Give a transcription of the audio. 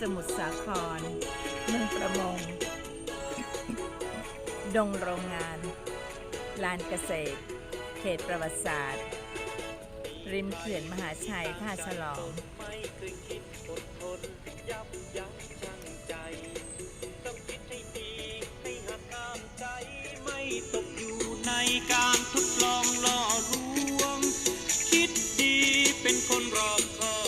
สมุทรสาคร เมืองประมง ดงโรงงาน ลานเกษตร เขตประวัติศาสตร์ ริมเขื่อนมหาชัยท่าฉลอง ตกอยู่ในการทดลองล่อลวง คิดดีเป็นคนรอบคอ